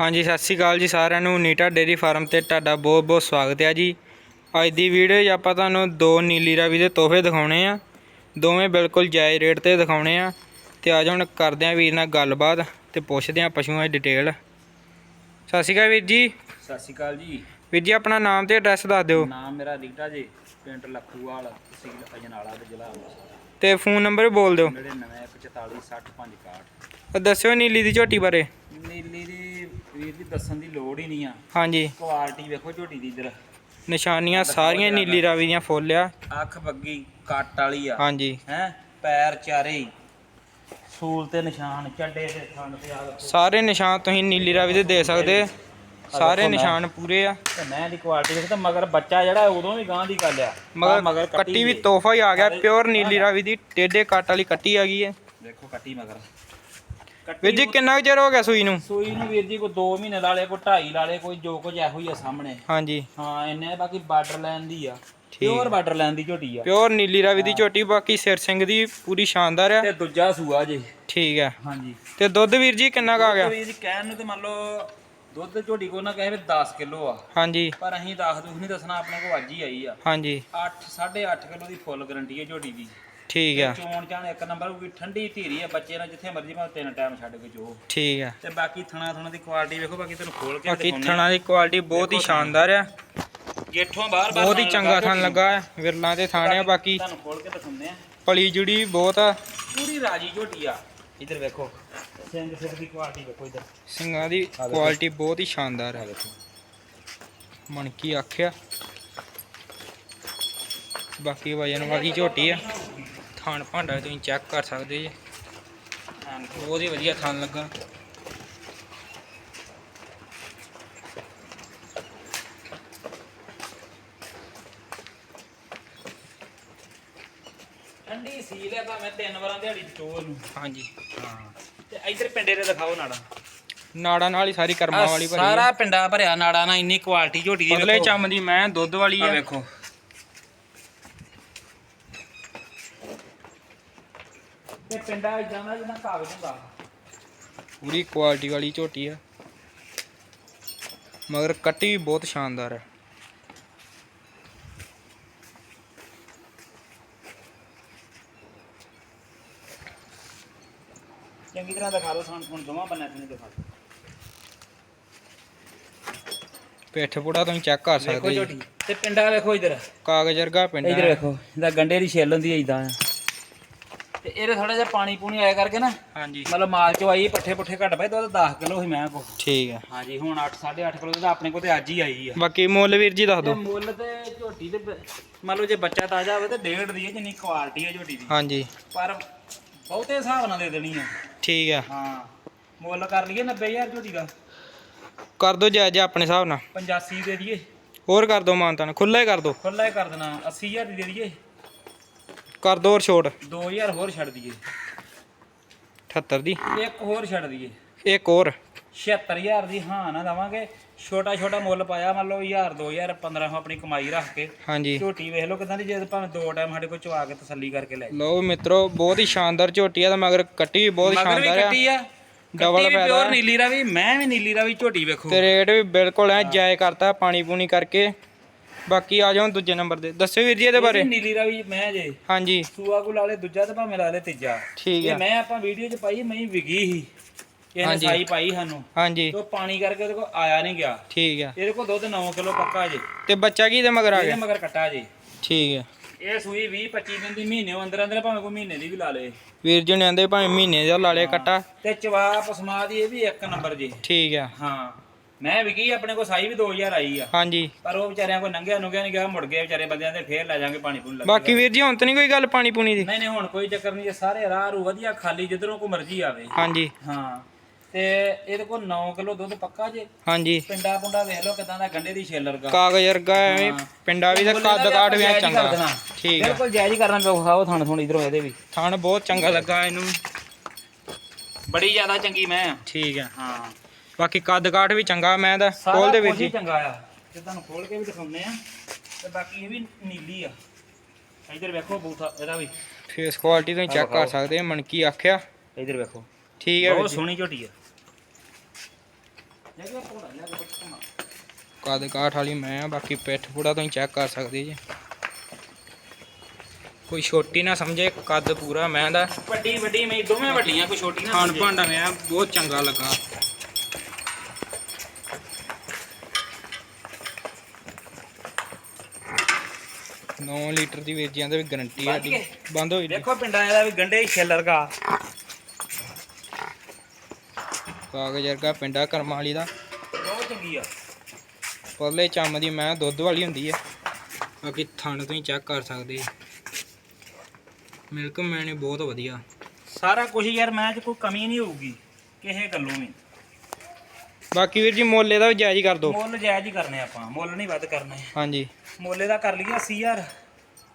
ਹਾਂਜੀ ਸਤਿ ਸ਼੍ਰੀ ਅਕਾਲ ਜੀ ਸਾਰਿਆਂ ਨੂੰ। ਨੀਟਾ ਡੇਰੀ ਫਾਰਮ ਤੇ ਤੁਹਾਡਾ ਬਹੁਤ ਬਹੁਤ ਸਵਾਗਤ ਹੈ ਜੀ। ਅੱਜ ਦੀ ਵੀਡੀਓ 'ਚ ਆਪਾਂ ਤੁਹਾਨੂੰ ਦੋ ਨੀਲੀ ਰਾਵੀ ਦੇ ਤੋਹਫੇ ਦਿਖਾਉਣੇ ਆ। ਦੋਵੇਂ ਬਿਲਕੁਲ ਜਾਇਜ਼ ਰੇਟ ਤੇ ਦਿਖਾਉਣੇ ਆ। ਤੇ ਅੱਜ ਹੁਣ ਕਰਦੇ ਆ ਵੀਰ ਨਾਲ ਗੱਲਬਾਤ ਤੇ ਪੁੱਛਦੇ ਆ ਪਸ਼ੂਆਂ ਦੀ ਡਿਟੇਲ। ਸਤਿ ਸ਼੍ਰੀ ਅਕਾਲ ਵੀਰ ਜੀ। ਸਤਿ ਸ਼੍ਰੀ ਅਕਾਲ ਜੀ। ਵੀਰ ਜੀ ਆਪਣਾ ਨਾਮ ਤੇ ਐਡਰੈਸ ਦੱਸ ਦਿਓ। ਨਾਮ ਮੇਰਾ ਰੀਟਾ ਜੀ ਪਿੰਡ ਲੱਖੂਵਾਲ ਤਹਿਸੀਲ ਅਜਨਾਲਾ ਜ਼ਿਲ੍ਹਾ ਅੰਮ੍ਰਿਤਸਰ। ਤੇ ਫੋਨ ਨੰਬਰ ਬੋਲ ਦਿਓ। 9944606561 ਤੇ ਦੱਸਿਓ ਨੀਲੀ ਦੀ ਝੋਟੀ ਬਾਰੇ। ਨੀਲੀ ਦੀ ਵੀਰ ਦੀ ਦੱਸਣ ਦੀ ਲੋੜ ਹੀ ਨਹੀਂ ਆ। ਹਾਂਜੀ। ਕੁਆਲਿਟੀ ਵੇਖੋ ਝੋਟੀ ਦੀ ਇਧਰ। ਨਿਸ਼ਾਨੀਆਂ ਸਾਰੀਆਂ ਨੀਲੀ ਰਾਵੀ ਦੀਆਂ ਫੁੱਲ ਆ। ਅੱਖ ਬੱਗੀ ਕੱਟ ਵਾਲੀ ਆ। ਹਾਂਜੀ। ਹੈ? ਪੈਰ ਚਾਰੇ। ਸੂਲ ਤੇ ਨਿਸ਼ਾਨ ਚੱਡੇ ਤੇ ਥਣ ਤੇ ਆ ਸਾਰੇ ਨਿਸ਼ਾਨ ਤੁਸੀਂ ਨੀਲੀ ਰਾਵੀ ਦੇ ਦੇ ਸਕਦੇ। ਸਾਰੇ ਨਿਸ਼ਾਨ ਪੂਰੇ ਆ। ਤੇ ਮੈਂ ਦੀ ਕੁਆਲਿਟੀ ਵੇਖ ਤਾਂ ਮਗਰ ਬੱਚਾ ਜਿਹੜਾ ਉਦੋਂ ਵੀ ਗਾਂ ਦੀ ਗੱਲ ਆ। ਮਗਰ ਕੱਟੀ ਵੀ ਤੋਹਫਾ ਹੀ ਆ ਗਿਆ ਪਿਓਰ ਨੀਲੀ ਰਾਵੀ ਦੀ। ਟੇਡੇ ਕੱਟ ਵਾਲੀ ਕੱਟੀ ਆ ਗਈ ਹੈ। ਵੇਖੋ ਕੱਟੀ ਮਗਰ। ਵੀਰ ਜੀ ਕਿੰਨਾ ਕੁ ਚਿਰ ਹੋ ਗਿਆ ਸੂਈ ਨੂੰ? ਸੂਈ ਨੂੰ ਵੀਰ ਜੀ ਕੋਈ 2 ਮਹੀਨੇ ਲਾ ਲੇ ਕੋਈ 2.5 ਲਾ ਕੋਈ ਜੋ ਕੁਝ ਇਹੋ ਹੀ ਆ ਸਾਹਮਣੇ। ਹਾਂਜੀ। ਹਾਂ ਇੰਨੇ ਬਾਕੀ ਬਾਰਡਰ ਲਾਈਨ ਦੀ ਆ। ਪਿਓਰ ਬਾਰਡਰ ਲਾਈਨ ਦੀ ਝੋਟੀ ਆ। ਪਿਓਰ ਨੀਲੀ ਰਾਵੀ ਦੀ ਝੋਟੀ ਬਾਕੀ ਸਿਰ ਸਿੰਘ ਦੀ ਪੂਰੀ ਸ਼ਾਨਦਾਰ ਆ। ਤੇ ਦੂਜਾ ਸੂਆ ਜੇ। ਠੀਕ ਆ। ਹਾਂਜੀ। ਤੇ ਦੁੱਧ ਵੀਰ ਜੀ ਕਿੰਨਾ ਕੁ ਆ ਗਿਆ? ਵੀਰ ਜੀ ਕਹਿਣ ਨੂੰ ਤੇ ਮੰਨ ਲਓ ਦੁੱਧ ਝੋਟੀ ਕੋ ਨਾ ਕਹੇ ਵੀ 10 ਕਿਲੋ ਆ। ਹਾਂਜੀ। ਪਰ ਅਸੀਂ ਦੱਸ ਦੁੱਖ ਨਹੀਂ ਦੱਸਣਾ ਆਪਣੇ ਕੋ ਅੱਜ ਹੀ ਆਈ ਆ। ਹਾਂਜੀ। 8 8.5 ਕਿਲੋ ਦੀ ਫੁੱਲ ਗਰੰਟੀ ਹੈ ਝੋਟੀ ਦੀ। ਠੀਕ ਆ। ਚੋਣ ਚਾਣ ਇੱਕ ਨੰਬਰ ਵੀ ਠੰਡੀ ਧੀਰੀ ਆ ਬੱਚੇ ਨਾਲ ਜਿੱਥੇ ਮਰਜ਼ੀ ਭਾਵੇਂ ਤਿੰਨ ਟਾਈਮ ਛੱਡ ਕੇ ਜੋ। ਠੀਕ ਆ। ਤੇ ਬਾਕੀ ਥਣਾ ਥਣਾ ਦੀ ਕੁਆਲਿਟੀ ਵੇਖੋ ਬਾਕੀ ਤੈਨੂੰ ਖੋਲ ਕੇ ਬਾਕੀ ਦਿਖਾਉਂਦੇ ਆ। ਥਣਾ ਦੀ ਕੁਆਲਿਟੀ ਬਹੁਤ ਹੀ ਸ਼ਾਨਦਾਰ ਆ। ਗੇਠੋਂ ਬਾਹਰ ਬਾਹਰ ਬਹੁਤ ਹੀ ਚੰਗਾ ਥਣ ਲੱਗਾ ਹੈ ਵਿਰਲਾਂ ਤੇ ਥਾਣੇ ਆ ਬਾਕੀ ਤੁਹਾਨੂੰ ਖੋਲ ਕੇ ਦਿਖਾਉਂਦੇ ਆ। ਪਲੀ ਜੁੜੀ ਵੀ ਬਹੁਤ ਆ। ਪੂਰੀ ਰਾਜੀ ਝੋਟੀ ਆ। ਇਧਰ ਵੇਖੋ ਸਿੰਘ ਸਿਰ ਦੀ ਕੁਆਲਿਟੀ ਵੇਖੋ ਇਧਰ। ਸਿੰਘਾਂ ਦੀ ਕੁਆਲਿਟੀ ਬਹੁਤ ਹੀ ਸ਼ਾਨਦਾਰ ਆ। ਮਣਕੀ ਆਖਿਆ। ਬਾਕੀ ਵਜਨ ਵਾਲੀ ਝੋਟੀ ਆ। ਥਣ ਭਾਂਡਾ ਤੁਸੀਂ ਚੈੱਕ ਕਰ ਸਕਦੇ ਜੀ। ਬਹੁਤ ਹੀ ਵਧੀਆ ਥਣ ਲੱਗਾ। ਠੰਡੀ ਸੀਲ ਹੈ ਭਾਵੇਂ ਤਿੰਨ ਵਾਰਾਂ ਦਿਹਾੜੀ ਚ ਚੋਲ ਨੂੰ। ਹਾਂਜੀ। ਹਾਂ ਤੇ ਇਧਰ ਪਿੰਡੇ ਦੇ ਦਿਖਾਓ ਨਾੜਾ। ਨਾੜਾਂ ਨਾਲ ਹੀ ਸਾਰੀ ਕਰਮਾਂ ਵਾਲੀ ਭਰੀ ਸਾਰਾ ਪਿੰਡਾ ਭਰਿਆ ਨਾੜਾ ਨਾਲ ਇੰਨੀ ਕੁਆਲਿਟੀ ਝੋਟੀ ਦੀ ਪਤਲੇ। ਚੰਮ ਦੀ ਮੈਂ ਦੁੱਧ ਵਾਲੀ ਆ। ਵੇਖੋ। ਤੇ ਪਿੰਡਾ ਇਦਾਂ ਦਾ ਜਿੱਦਾਂ ਕਾਗਜ਼ ਹੁੰਦਾ ਪੂਰੀ ਕੁਆਲਿਟੀ ਵਾਲੀ ਝੋਟੀ ਆ। ਮਗਰ ਕੱਟੀ ਵੀ ਬਹੁਤ ਸ਼ਾਨਦਾਰ ਹੈ ਚੰਗੀ ਤਰ੍ਹਾਂ ਦਿਖਾ ਦਿਓ ਸਾਨੂੰ ਹੁਣ ਦੋਵਾਂ ਬੰਨਿਆਂ ਤੋਂ ਦਿਖਾ ਦਿਓ। ਪਿੱਠ ਪੁੜਾ ਤੁਸੀਂ ਚੈੱਕ ਕਰ ਸਕਦੇ ਝੋਟੀ। ਜੀ ਤੇ ਪਿੰਡਾ ਵੇਖੋ ਇਧਰ। ਕਾਗਜ਼ ਵਰਗਾ ਪਿੰਡ ਇਧਰ ਹੈ। ਵੇਖੋ ਇਹਦਾ ਗੰਡੇ ਦੀ ਛਿੱਲ ਹੁੰਦੀ ਹੈ ਇਦਾਂ। ਤੇ ਇਹਦੇ ਥੋੜਾ ਜਿਹਾ ਪਾਣੀ ਪੂਣੀ ਆਇਆ ਕਰਕੇ ਨਾ ਹਾਂਜੀ। ਮਤਲਬ ਮਾਲ ਚੋਂ ਆਈ ਪੱਠੇ ਪੁੱਠੇ ਘਟ ਪਏ ਦੁੱਧ 10 ਕਿਲੋ ਸੀ ਮੈਂ ਕੋ ਠੀਕ ਹੈ ਹਾਂਜੀ ਹੁਣ 8 8.5 ਕਿਲੋ ਦਾ ਆਪਣੇ ਕੋਲ ਤੇ ਅੱਜ ਹੀ ਆਈ ਆ। ਬਾਕੀ ਮੁੱਲ ਵੀਰ ਜੀ ਦੱਸ ਤੇ ਦਿਓ। ਮੁੱਲ ਤੇ ਝੋਟੀ ਦੇ ਬ- ਮੰਨ ਲਓ ਜੇ ਬੱਚਾ ਤਾਜ਼ਾ ਹੋਵੇ ਤੇ ਡੇਢ ਦੀ ਹੈ ਜਿੰਨੀ ਕੁਆਲਿਟੀ ਹੈ ਝੋਟੀ ਦੀ। ਹਾਂਜੀ। ਪਰ ਬਹੁਤੇ ਹਿਸਾਬ ਨਾਲ ਦੇ ਦੇਣੀ ਆ। ਠੀਕ ਹੈ ਹਾਂ ਮੁੱਲ ਕਰ ਲਈਏ 90000 ਝੋਟੀ ਦਾ। ਕਰ ਦਿਓ ਜਾਇਜ਼ ਜਿਹਾ ਆਪਣੇ ਹਿਸਾਬ ਨਾਲ। 85 ਦੇ ਦਈਏ ਹੋਰ ਕਰ ਦਿਓ ਮਾਨਤਾਨ ਖੁੱਲਾ ਹੀ ਕਰ ਦਿਓ। ਖੁੱਲਾ ਹੀ ਕਰ ਦੇਣਾ 80000 ਦੀ ਦੇ ਦਈਏ ਕਰ ਦਿਓ ਹੋਰ ਛੋਟ 2000 ਹੋਰ ਛੱਡ ਦਈਏ। 78 ਦੀ। ਇੱਕ ਹੋਰ ਛੱਡ ਦਈਏ। ਇੱਕ ਹੋਰ। 76000 ਦੀ ਹਾਂ ਨਾ ਦਵਾਂਗੇ। ਛੋਟਾ ਛੋਟਾ ਮੁੱਲ ਪਾਇਆ ਮੰਨ ਲਓ 1000 2000 1500 ਆਪਣੀ ਕਮਾਈ ਰੱਖ ਕੇ। ਹਾਂਜੀ। ਝੋਟੀ ਵੇਖ ਲਓ ਕਿਦਾਂ ਦੀ ਜੇ ਭਾਵੇਂ ਦੋ ਟਾਈਮ ਸਾਡੇ ਕੋਲ ਚਵਾ ਕੇ ਤਸੱਲੀ ਕਰਕੇ ਲੈ। ਲਓ ਮਿੱਤਰੋ ਬਹੁਤ ਹੀ ਸ਼ਾਨਦਾਰ ਝੋਟੀ ਆ ਤੇ ਮਗਰ ਕੱਟੀ ਵੀ ਬਹੁਤ ਮਗਰ ਵੀ ਸ਼ਾਨਦਾਰ ਆ। ਕੱਟੀ ਆ। Double ਡਬਲ ਫਾਇਦਾ ਪਿਓਰ। ਨੀਲੀ ਰਾਵੀ ਮੈਂ ਵੀ ਨੀਲੀ ਰਾਵੀ ਝੋਟੀ ਵੇਖੋ। ਤੇ ਰੇਟ ਵੀ ਬਿਲਕੁਲ ਐ ਜਾਇਜ਼ ਕਰਤਾ ਪਾਣੀ ਪੂਣੀ ਕਰਕੇ। ਬਾਕੀ ਆ ਜਾਓ ਦੂਜੇ ਨੰਬਰ ਦੇ ਦੱਸਿਓ ਵੀਰ ਜੀ ਇਹਦੇ ਬਾਰੇ। ਨੀਲੀ ਰਾਵੀ ਮੈਂ ਜੇ। ਹਾਂਜੀ। ਸੂਆ ਕੋ ਲਾ ਲੇ ਦੂਜਾ ਤੇ ਭਾਵੇਂ ਲਾ ਲੇ ਤੀਜਾ। ਠੀਕ ਆ। ਮੈਂ ਆਪਾਂ ਵੀਡੀਓ 'ਚ ਪਾਈ ਮੈਂ ਵਿਗੀ ਸੀ। ਇਹਨੇ। ਸਾਈ ਪਾਈ ਸਾਨੂੰ। ਹਾਂਜੀ। ਤੇ ਪਾਣੀ ਕਰਕੇ ਉਹਦੇ ਕੋਲ ਆਇਆ ਨਹੀਂ ਗਿਆ। ਠੀਕ ਆ। ਇਹਦੇ ਕੋਲ ਦੁੱਧ 9 ਕਿਲੋ ਪੱਕਾ ਜੇ। ਤੇ ਬੱਚਾ ਕੀ ਦੇ ਮਗਰ ਆ ਇਹਦੇ ਗਿਆ ਮਗਰ ਕੱਟਾ ਜੇ। ਠੀਕ ਆ। ਇਹ ਸੂਈ 20 25 ਦਿਨ ਦੀ ਮਹੀਨੇ ਉਹ ਅੰਦਰ ਅੰਦਰ ਭਾਵੇਂ ਕੋਈ ਮਹੀਨੇ ਦੀ ਵੀ ਲਾ ਲੇ। ਵੀਰ ਜੀ ਨੇ ਆਂਦੇ ਭਾਵੇਂ ਮਹੀਨੇ ਦਾ ਲਾ ਲਿਆ ਕੱਟਾ। ਤੇ ਚਵਾ ਪਸਮਾ ਦੀ ਇਹ ਵੀ ਇੱਕ ਨੰਬਰ ਜੀ। ਠੀਕ ਆ। ਹਾਂ। ਮੈਂ ਵਿਕੀ ਆਪਣੇ ਕੋਲ ਸਾਈ ਵੀ 2000 ਆਈ ਆ। ਹਾਂਜੀ। ਪਰ ਉਹ ਵਿਚਾਰਿਆਂ ਕੋਈ ਨੰਗਿਆ ਨੁਗਿਆ ਨਹੀਂ ਗਿਆ ਮੁੜ ਗਏ ਵਿਚਾਰੇ ਬੰਦਿਆਂ ਦੇ ਫੇਰ ਲੈ ਜਾਾਂਗੇ ਪਾਣੀ ਪੂਣੀ ਲੱਗ ਬਾਕੀ ਵੀਰ ਜੀ ਹੁਣ ਤਾਂ ਨਹੀਂ ਕੋਈ ਗੱਲ ਪਾਣੀ ਪੂਣੀ ਦੀ? ਨਹੀਂ ਨਹੀਂ ਹੁਣ ਕੋਈ ਚੱਕਰ ਨਹੀਂ ਸਾਰੇ ਰਾਹ ਰੂ ਵਧੀਆ ਖਾਲੀ ਜਿੱਧਰੋਂ ਕੋ ਮਰਜ਼ੀ ਆਵੇ। ਹਾਂਜੀ। ਹਾਂ ਤੇ ਇਹਦੇ ਕੋਲ 9 ਕਿਲੋ ਦੁੱਧ ਪੱਕਾ ਜੇ? ਹਾਂਜੀ। ਪਿੰਡਾ ਪੁੰਡਾ ਵੇਖ ਲਓ ਕਿਦਾਂ ਦਾ ਗੰਡੇ ਦੀ ਛੇਲਰ ਦਾ ਕਾਗਜ਼ ਵਰਗਾ ਐਵੇਂ ਪਿੰਡਾ ਵੀ ਤੇ ਕੱਦ ਕਾਠ ਵੀ ਚੰਗਾ। ਠੀਕ ਆ। ਬਿਲਕੁਲ ਜਾਇਜ਼ ਹੀ ਕਰਨਾ ਵਿਖਾਓ ਥਣ ਥਣ ਇਧਰੋਂ ਇਹਦੇ ਵੀ। ਥਣ ਬਹੁਤ ਚੰਗਾ ਲੱਗਾ ਇਹਨੂੰ। ਬੜੀ ਜ਼ਿਆਦਾ ਚੰਗੀ ਮੈਂ। ਠੀਕ ਆ। ਹਾਂ। ਬਾਕੀ ਕੱਦ ਕਾਠ ਵੀ ਚੰਗਾ ਮੈਂ ਦਾ ਖੋਲ ਦੇ ਵੀਰ ਜੀ ਚੰਗਾ ਆ। ਤੇ ਤੁਹਾਨੂੰ ਖੋਲ ਕੇ ਵੀ ਦਿਖਾਉਂਦੇ ਆ ਤੇ ਬਾਕੀ ਇਹ ਵੀ ਨੀਲੀ ਆ। ਇਧਰ ਵੇਖੋ ਬੂਥਾ ਇਹਦਾ ਵੀ। ਫੇਸ ਕੁਆਲਿਟੀ ਤੁਸੀਂ ਚੈੱਕ ਕਰ ਸਕਦੇ ਆ ਮਣਕੀ ਆਖਿਆ। ਇਧਰ ਵੇਖੋ। ਠੀਕ ਹੈ ਬਹੁਤ ਸੋਹਣੀ ਝੋਟੀ ਆ। ਕੱਦ ਕਾਠ ਵਾਲੀ ਮੈਂ ਆ ਬਾਕੀ ਪਿੱਠ ਪੂੜਾ ਤੁਸੀਂ ਚੈੱਕ ਕਰ ਸਕਦੇ ਜੀ। ਕੋਈ ਛੋਟੀ ਨਾ ਸਮਝੇ ਕੱਦ ਪੂਰਾ ਮੈਂ ਦਾ। ਵੱਡੀ ਵੱਡੀ ਮੈਂ ਦੋਵੇਂ ਵੱਡੀਆਂ ਕੋਈ ਛੋਟੀ ਨਾ ਖਾਣ। ਭਾਂਡਾ ਮੈਂ ਬਹੁਤ ਚੰਗਾ ਲੱਗਾ। ਨੌ ਲੀਟਰ ਦੀ ਵੇਚੀਆਂ ਤੇ ਵੀ ਗਾਰੰਟੀ ਬੰਦ ਸਾਡੀ? ਬੰਦ ਹੋਈ ਦੇਖੋ ਪਿੰਡਾਂ ਦਾ ਵੀ ਗੰਡੇ ਛਿੱਲਰ ਕਾ ਕਾਗਜ਼ ਵਰਗਾ ਪਿੰਡਾ ਕਰਮਾਂ ਵਾਲੀ ਦਾ। ਬਹੁਤ ਚੰਗੀ ਆ। ਪਰਲੇ ਚੰਮ ਦੀ ਮੈਂ ਦੁੱਧ ਵਾਲੀ ਹੁੰਦੀ ਆ। ਬਾਕੀ ਥਣ ਤੁਸੀਂ ਚੈੱਕ ਕਰ ਸਕਦੇ ਮਿਲਕ ਮੈਨੇ ਬਹੁਤ ਵਧੀਆ। ਸਾਰਾ ਕੁਝ ਯਾਰ ਮੈਂ ਚ ਕੋਈ ਕਮੀ ਨਹੀਂ ਹੋਊਗੀ। ਕਿਸੇ ਗੱਲੋਂ ਵੀ। ਬਾਕੀ ਵੀਰ ਜੀ ਮੁੱਲ ਇਹਦਾ ਵੀ ਜਾਇਜ਼ ਹੀ ਕਰ ਦਿਓ। ਮੁੱਲ ਜਾਇਜ਼ ਹੀ ਕਰਨੇ ਆਪਾਂ ਮੁੱਲ ਨਹੀਂ ਵੱਧ ਕਰਨੇ। ਹਾਂਜੀ। ਮੁੱਲੇ ਦਾ ਕਰ ਲਈਏ 80000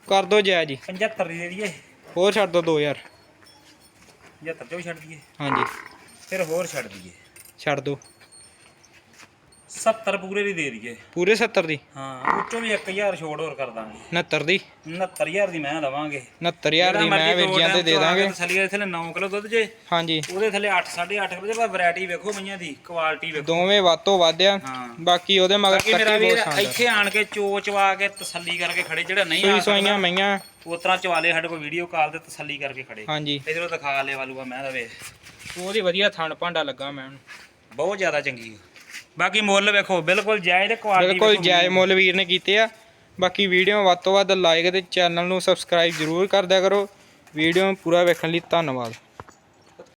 ਕਰ ਦਿਓ ਜਾਇਜ਼ ਹੀ। 75 ਦੀ ਦੇ ਦਈਏ। ਹੋਰ ਛੱਡ ਦਿਓ 2000 75 ਚੋਂ ਵੀ ਛੱਡ ਦਈਏ। ਹਾਂਜੀ। ਫਿਰ ਹੋਰ ਛੱਡ ਦਈਏ। ਛੱਡ ਦਿਓ। 70 ਪੂਰੇ ਦੀ ਦੇ ਦਈਏ। ਪੂਰੇ 70 ਦੀ? ਹਾਂ ਉੱਚੋਂ ਵੀ 1000 ਛੋੜ ਹੋਰ ਕਰ ਦਾਂਗੇ। 69 ਦੀ? 69000 ਦੀ ਮੈਂ ਲਵਾਂਗੇ 69000 ਦੀ ਮੈਂ ਵੀਰ ਜੀਆਂ ਤੇ ਦੇ ਦਾਂਗੇ। ਥੱਲੇ ਥੱਲੇ 9 ਕਿਲੋ ਦੁੱਧ ਜੇ ਹਾਂਜੀ। ਉਹਦੇ ਥੱਲੇ 8 8.5 ਕਿਲੋ ਦੇ ਪਰ ਵੈਰਾਈਟੀ ਵੇਖੋ ਮਈਆਂ ਦੀ ਕੁਆਲਿਟੀ ਵੇਖੋ। ਦੋਵੇਂ ਵੱਧ ਤੋਂ ਵੱਧ ਆ ਹਾਂ। ਬਾਕੀ ਉਹਦੇ ਮਗਰ ਕੱਟੀ ਬਹੁਤ ਸ਼ਾਨਦਾਰ ਇੱਥੇ ਆਣ ਕੇ ਚੋਚਵਾ ਕੇ ਤਸੱਲੀ ਕਰਕੇ ਖੜੇ ਜਿਹੜਾ ਨਹੀਂ ਆ ਸੋਈਆਂ ਮਈਆਂ। ਉਸ ਤਰ੍ਹਾਂ ਚਵਾਲੇ ਸਾਡੇ ਕੋਲ ਵੀਡੀਓ ਕਾਲ ਤੇ ਤਸੱਲੀ ਕਰਕੇ ਖੜੇ। ਹਾਂਜੀ। ਇਧਰੋਂ ਦਿਖਾ ਲੈ ਵਾਲੂਆ ਮੈਂ ਦਵੇ ਉਹਦੀ ਵਧੀਆ ਥਣ ਭਾਂਡਾ ਲੱਗਾ ਮੈਂ ਬਹੁਤ ਜ਼ਿਆਦਾ ਚੰਗੀ ਬਾਕੀ ਮੁੱਲ ਵੇਖੋ ਬਿਲਕੁਲ ਜਾਇਜ਼ ਤੇ ਕੁਆਲਿਟੀ ਬਿਲਕੁਲ ਜਾਇਜ਼ ਮੁੱਲ ਵੀਰ ਨੇ ਕੀਤੇ ਆ। ਬਾਕੀ ਵੀਡੀਓ ਵੱਧ ਤੋਂ ਵੱਧ ਲਾਈਕ ਤੇ ਚੈਨਲ ਨੂੰ ਸਬਸਕ੍ਰਾਈਬ ਜ਼ਰੂਰ ਕਰ ਦਿਆ ਕਰੋ। ਵੀਡੀਓ ਪੂਰਾ ਵੇਖਣ ਲਈ ਧੰਨਵਾਦ।